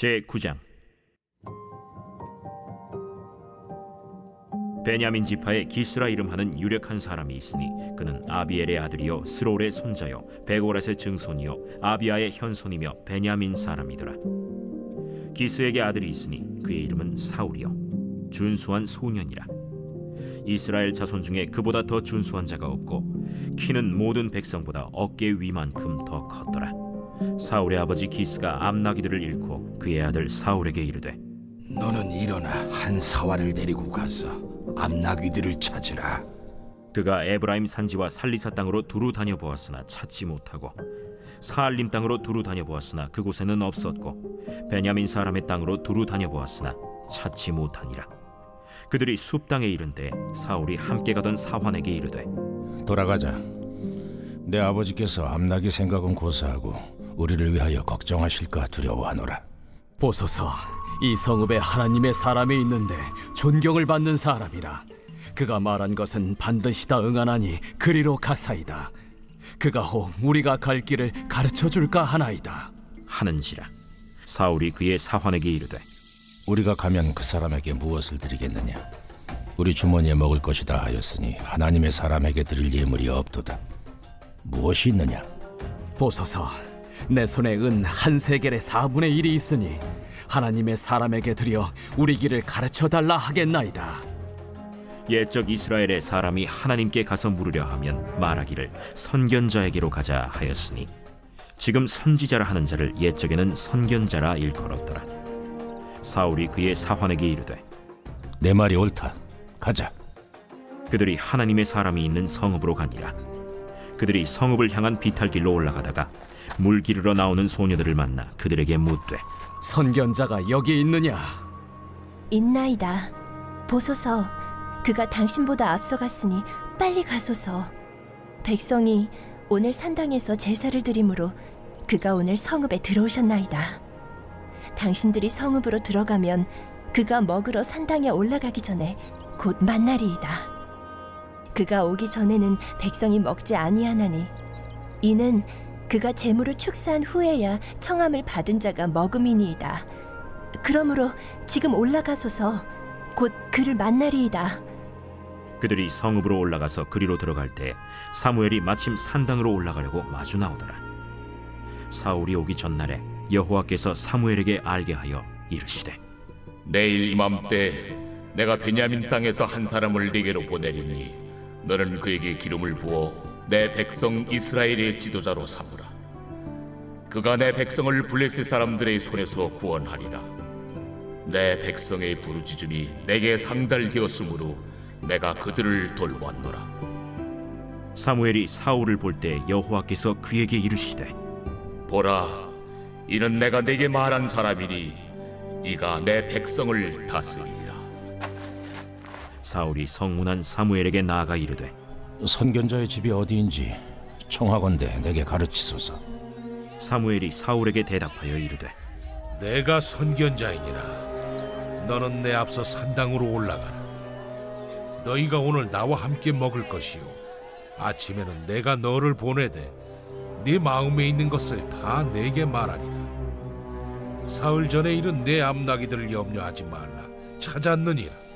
제 9장. 베냐민 지파에 기스라 이름하는 유력한 사람이 있으니 그는 아비엘의 아들이요 스롤의 손자요 베고렛의 증손이요 아비아의 현손이며 베냐민 사람이더라. 기스에게 아들이 있으니 그의 이름은 사울이요 준수한 소년이라. 이스라엘 자손 중에 그보다 더 준수한 자가 없고 키는 모든 백성보다 어깨 위만큼 더 컸더라 사울의 아버지 기스가 암나기들을 잃고 그의 아들 사울에게 이르되 너는 일어나 한 사활을 데리고 가서 암나귀들을 찾으라. 그가 에브라임 산지와 살리사 땅으로 두루 다녀보았으나 찾지 못하고 사알림 땅으로 두루 다녀보았으나 그곳에는 없었고 베냐민 사람의 땅으로 두루 다녀보았으나 찾지 못하니라 그들이 숲 땅에 이른데 사울이 함께 가던 사환에게 이르되 돌아가자. 내 아버지께서 암나귀 생각은 고사하고 우리를 위하여 걱정하실까 두려워하노라. 보소서 이 성읍에 하나님의 사람이 있는데 존경을 받는 사람이라 그가 말한 것은 반드시 다 응하나니 그리로 가사이다 그가 혹 우리가 갈 길을 가르쳐 줄까 하나이다 하는지라 사울이 그의 사환에게 이르되 우리가 가면 그 사람에게 무엇을 드리겠느냐? 우리 주머니에 먹을 것이다 하였으니 하나님의 사람에게 드릴 예물이 없도다. 무엇이 있느냐? 보소서 내 손에 은 한 세겔의 4분의 1이 있으니 하나님의 사람에게 드려 우리 길을 가르쳐 달라 하겠나이다 옛적 이스라엘의 사람이 하나님께 가서 물으려 하면 말하기를 선견자에게로 가자 하였으니 지금 선지자라 하는 자를 옛적에는 선견자라 일컬었더라 사울이 그의 사환에게 이르되 내 말이 옳다. 가자. 그들이 하나님의 사람이 있는 성읍으로 가니라 그들이 성읍을 향한 비탈길로 올라가다가 물 기르러 나오는 소녀들을 만나 그들에게 묻되 선견자가 여기 있느냐 있나이다. 보소서, 그가 당신보다 앞서갔으니 빨리 가소서. 백성이 오늘 산당에서 제사를 드리므로 그가 오늘 성읍에 들어오셨나이다. 당신들이 성읍으로 들어가면 그가 먹으러 산당에 올라가기 전에 곧 만나리이다. 그가 오기 전에는 백성이 먹지 아니하나니 이는 그가 재물을 축사한 후에야 청함을 받은 자가 먹음이니이다. 그러므로 지금 올라가소서 곧 그를 만나리이다. 그들이 성읍으로 올라가서 그리로 들어갈 때 사무엘이 마침 산당으로 올라가려고 마주 나오더라 사울이 오기 전날에 여호와께서 사무엘에게 알게 하여 이르시되 내일 이맘때 내가 베냐민 땅에서 한 사람을 네게로 보내리니 너는 그에게 기름을 부어 내 백성 이스라엘의 지도자로 삼으라. 그가 내 백성을 블레셋 사람들의 손에서 구원하리라. 내 백성의 부르짖음이 내게 상달되었으므로 내가 그들을 돌보았노라. 사무엘이 사울을 볼 때 여호와께서 그에게 이르시되 보라, 이는 내가 네게 말한 사람이니 이가 내 백성을 다스리리라. 사울이 성문한 사무엘에게 나아가 이르되 선견자의 집이 어디인지 청하건대 내게 가르치소서. 사무엘이 사울에게 대답하여 이르되 내가 선견자이니라. 너는 내 앞서 산당으로 올라가라. 너희가 오늘 나와 함께 먹을 것이요. 아침에는 내가 너를 보내되 네 마음에 있는 것을 다 내게 말하리라. 사흘 전에 이른 내 암나기들을 염려하지 말라. 찾았느니라.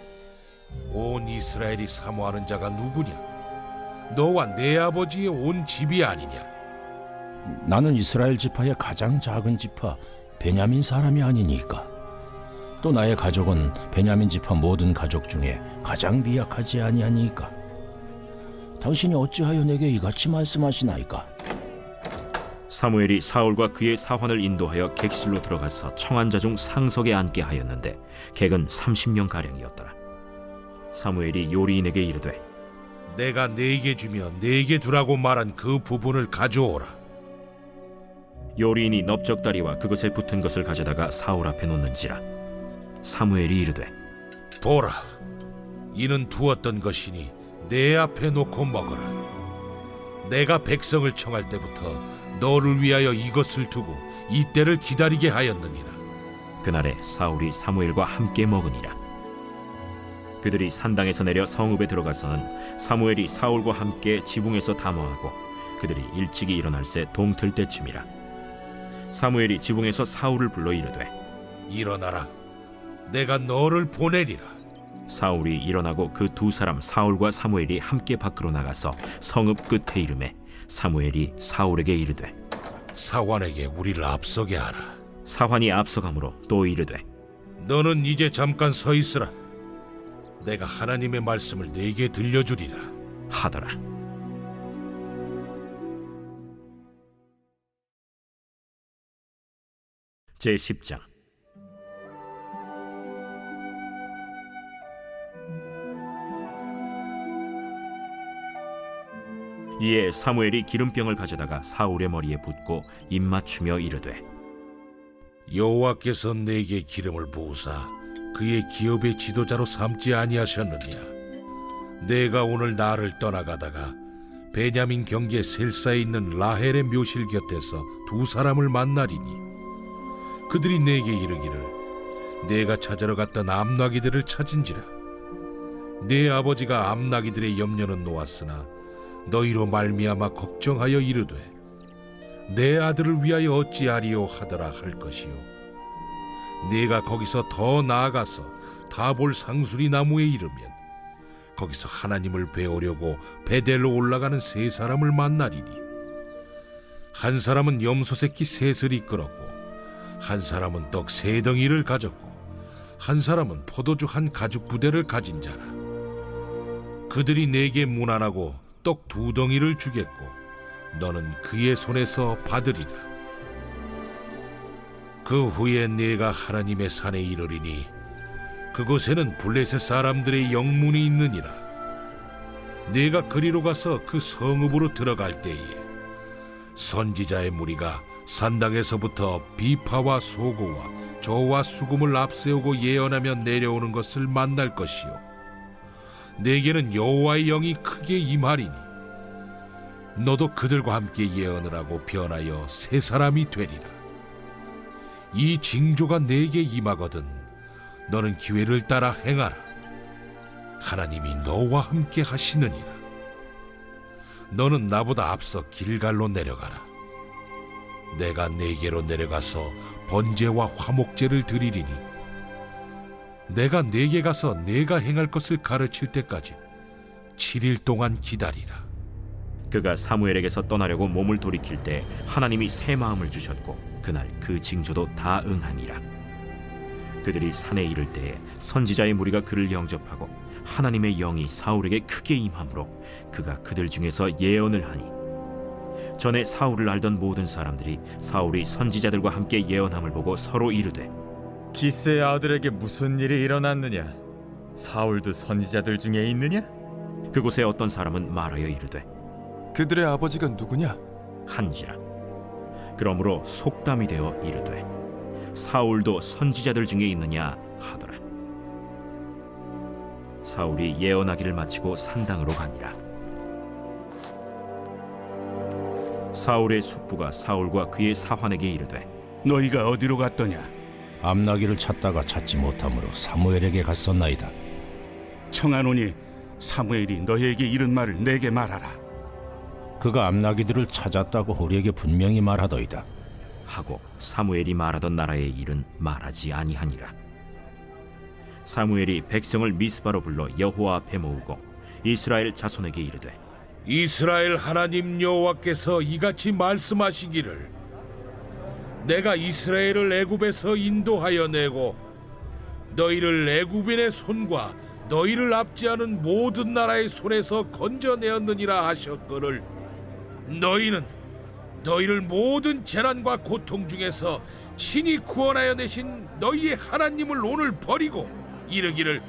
온 이스라엘이 사모하는 자가 누구냐? 너와 내 아버지의 온 집이 아니냐? 나는 이스라엘 지파의 가장 작은 지파 베냐민 사람이 아니니까. 또 나의 가족은 베냐민 지파 모든 가족 중에 가장 미약하지 아니하니까. 당신이 어찌하여 내게 이같이 말씀하시나이까? 사무엘이 사울과 그의 사환을 인도하여 객실로 들어가서 청한 자 중 상석에 앉게 하였는데 객은 30명 가량이었더라 사무엘이 요리인에게 이르되 내가 네게 주며 네게 두라고 말한 그 부분을 가져오라. 요리인이 넓적다리와 그것에 붙은 것을 가져다가 사울 앞에 놓는지라 사무엘이 이르되 보라, 이는 두었던 것이니 내 앞에 놓고 먹어라. 내가 백성을 청할 때부터 너를 위하여 이것을 두고 이때를 기다리게 하였느니라. 그날에 사울이 사무엘과 함께 먹으니라 그들이 산당에서 내려 성읍에 들어가서는 사무엘이 사울과 함께 지붕에서 담화하고 그들이 일찍이 일어날 새 동틀 때쯤이라 사무엘이 지붕에서 사울을 불러 이르되 일어나라. 내가 너를 보내리라. 사울이 일어나고 그 두 사람 사울과 사무엘이 함께 밖으로 나가서 성읍 끝에 이름에 사무엘이 사울에게 이르되 사관에게 우리를 앞서게 하라. 사환이 앞서가므로 또 이르되 너는 이제 잠깐 서 있으라. 내가 하나님의 말씀을 네게 들려주리라. 하더라. 제 10장 이에 사무엘이 기름병을 가져다가 사울의 머리에 붓고 입맞추며 이르되 여호와께서 내게 기름을 부으사 그의 기업의 지도자로 삼지 아니하셨느냐? 내가 오늘 나를 떠나가다가 베냐민 경계 셀사에 있는 라헬의 묘실 곁에서 두 사람을 만나리니 그들이 내게 이르기를 내가 찾으러 갔던 암나기들을 찾은지라. 내 아버지가 암나기들의 염려는 놓았으나 너희로 말미암아 걱정하여 이르되 내 아들을 위하여 어찌하리요 하더라 할 것이요 네가 거기서 더 나아가서 다볼 상수리 나무에 이르면 거기서 하나님을 배우려고 베델로 올라가는 세 사람을 만나리니 한 사람은 염소 새끼 셋을 이끌었고 한 사람은 떡 세 덩이를 가졌고 한 사람은 포도주 한 가죽 부대를 가진 자라 그들이 내게 무난하고 떡 두 덩이를 주겠고 너는 그의 손에서 받으리라. 그 후에 네가 하나님의 산에 이르리니 그곳에는 블레셋 사람들의 영문이 있느니라. 네가 그리로 가서 그 성읍으로 들어갈 때에 선지자의 무리가 산당에서부터 비파와 소고와 저와 수금을 앞세우고 예언하며 내려오는 것을 만날 것이요. 내게는 여호와의 영이 크게 임하리니 너도 그들과 함께 예언을 하고 변하여 새 사람이 되리라. 이 징조가 내게 임하거든 너는 기회를 따라 행하라. 하나님이 너와 함께 하시느니라. 너는 나보다 앞서 길갈로 내려가라. 내가 네게로 내려가서 번제와 화목제를 드리리니 내가 네게 가서 내가 행할 것을 가르칠 때까지 7일 동안 기다리라. 그가 사무엘에게서 떠나려고 몸을 돌이킬 때 하나님이 새 마음을 주셨고 그날 그 징조도 다 응하니라 그들이 산에 이를 때에 선지자의 무리가 그를 영접하고 하나님의 영이 사울에게 크게 임함으로 그가 그들 중에서 예언을 하니 전에 사울을 알던 모든 사람들이 사울이 선지자들과 함께 예언함을 보고 서로 이르되 기스의 아들에게 무슨 일이 일어났느냐? 사울도 선지자들 중에 있느냐? 그곳에 어떤 사람은 말하여 이르되 그들의 아버지가 누구냐? 한지라 그러므로 속담이 되어 이르되 사울도 선지자들 중에 있느냐 하더라 사울이 예언하기를 마치고 산당으로 가니라 사울의 숙부가 사울과 그의 사환에게 이르되 너희가 어디로 갔더냐? 암나기를 찾다가 찾지 못하므로 사무엘에게 갔었나이다. 청하노니 사무엘이 너희에게 이른 말을 내게 말하라. 그가 암나기들을 찾았다고 우리에게 분명히 말하더이다. 하고 사무엘이 말하던 나라의 일은 말하지 아니하니라 사무엘이 백성을 미스바로 불러 여호와 앞에 모으고 이스라엘 자손에게 이르되 이스라엘 하나님 여호와께서 이같이 말씀하시기를 내가 이스라엘을 애굽에서 인도하여 내고 너희를 애굽인의 손과 너희를 압제하는 모든 나라의 손에서 건져내었느니라 하셨거늘 너희는 너희를 모든 재난과 고통 중에서 친히 구원하여 내신 너희의 하나님을 오늘 버리고 이르기를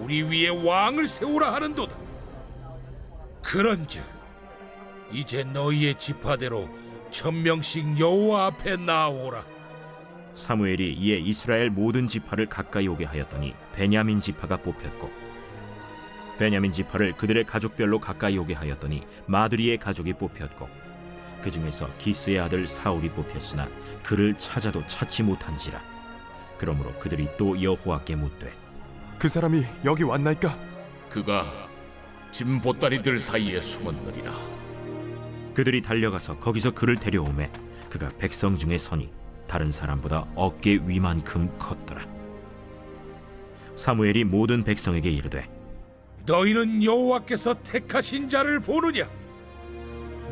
우리 위에 왕을 세우라 하는도다 그런즉 이제 너희의 지파대로 천명씩 여호와 앞에 나오라. 사무엘이 이에 이스라엘 모든 지파를 가까이 오게 하였더니 베냐민 지파가 뽑혔고 베냐민 지파를 그들의 가족별로 가까이 오게 하였더니 마드리의 가족이 뽑혔고 그 중에서 기스의 아들 사울이 뽑혔으나 그를 찾아도 찾지 못한지라 그러므로 그들이 또 여호와께 묻되 그 사람이 여기 왔나이까? 그가 짐 보따리들 사이에 숨었느니라. 그들이 달려가서 거기서 그를 데려오매 그가 백성 중에 서니 다른 사람보다 어깨 위만큼 컸더라. 사무엘이 모든 백성에게 이르되 너희는 여호와께서 택하신 자를 보느냐?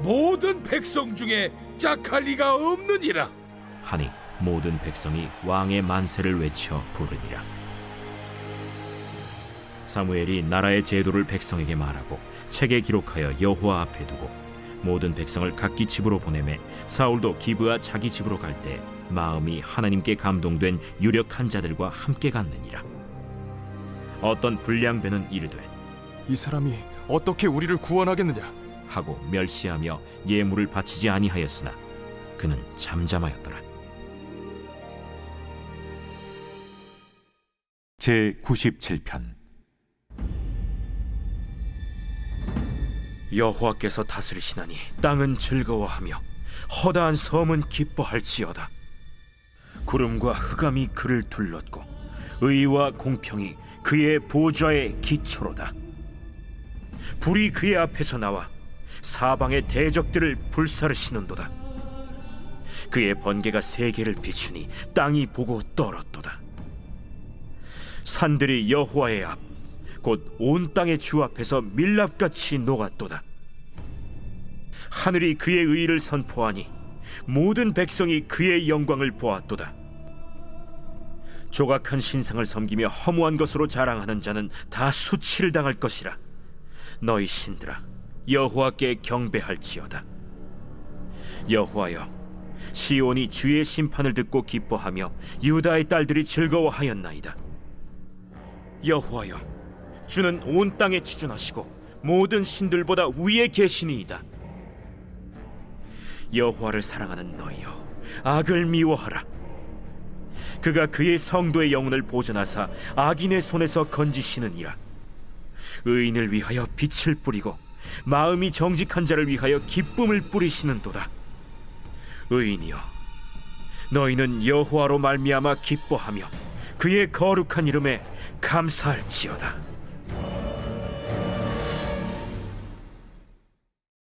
모든 백성 중에 짝할 리가 없느니라. 하니 모든 백성이 왕의 만세를 외쳐 부르니라. 사무엘이 나라의 제도를 백성에게 말하고 책에 기록하여 여호와 앞에 두고 모든 백성을 각기 집으로 보내매 사울도 기브아 자기 집으로 갈 때 마음이 하나님께 감동된 유력한 자들과 함께 갔느니라. 어떤 불량배는 이르되 이 사람이 어떻게 우리를 구원하겠느냐? 하고 멸시하며 예물을 바치지 아니하였으나 그는 잠잠하였더라. 제 97편 여호와께서 다스리시나니 땅은 즐거워하며 허다한 섬은 기뻐할지어다. 구름과 흑암이 그를 둘렀고 의와 공평이 그의 보좌의 기초로다. 불이 그의 앞에서 나와 사방의 대적들을 불사르시는도다. 그의 번개가 세계를 비추니 땅이 보고 떨었도다. 산들이 여호와의 앞 곧 온 땅의 주 앞에서 밀랍같이 녹았도다. 하늘이 그의 의를 선포하니 모든 백성이 그의 영광을 보았도다. 조각한 신상을 섬기며 허무한 것으로 자랑하는 자는 다 수치를 당할 것이라. 너희 신들아 여호와께 경배할지어다. 여호와여 시온이 주의 심판을 듣고 기뻐하며 유다의 딸들이 즐거워하였나이다. 여호와여 주는 온 땅에 지존하시고 모든 신들보다 위에 계시니이다. 여호와를 사랑하는 너희여 악을 미워하라. 그가 그의 성도의 영혼을 보존하사 악인의 손에서 건지시느니라. 의인을 위하여 빛을 뿌리고 마음이 정직한 자를 위하여 기쁨을 뿌리시는도다. 의인이여 너희는 여호와로 말미암아 기뻐하며 그의 거룩한 이름에 감사할지어다.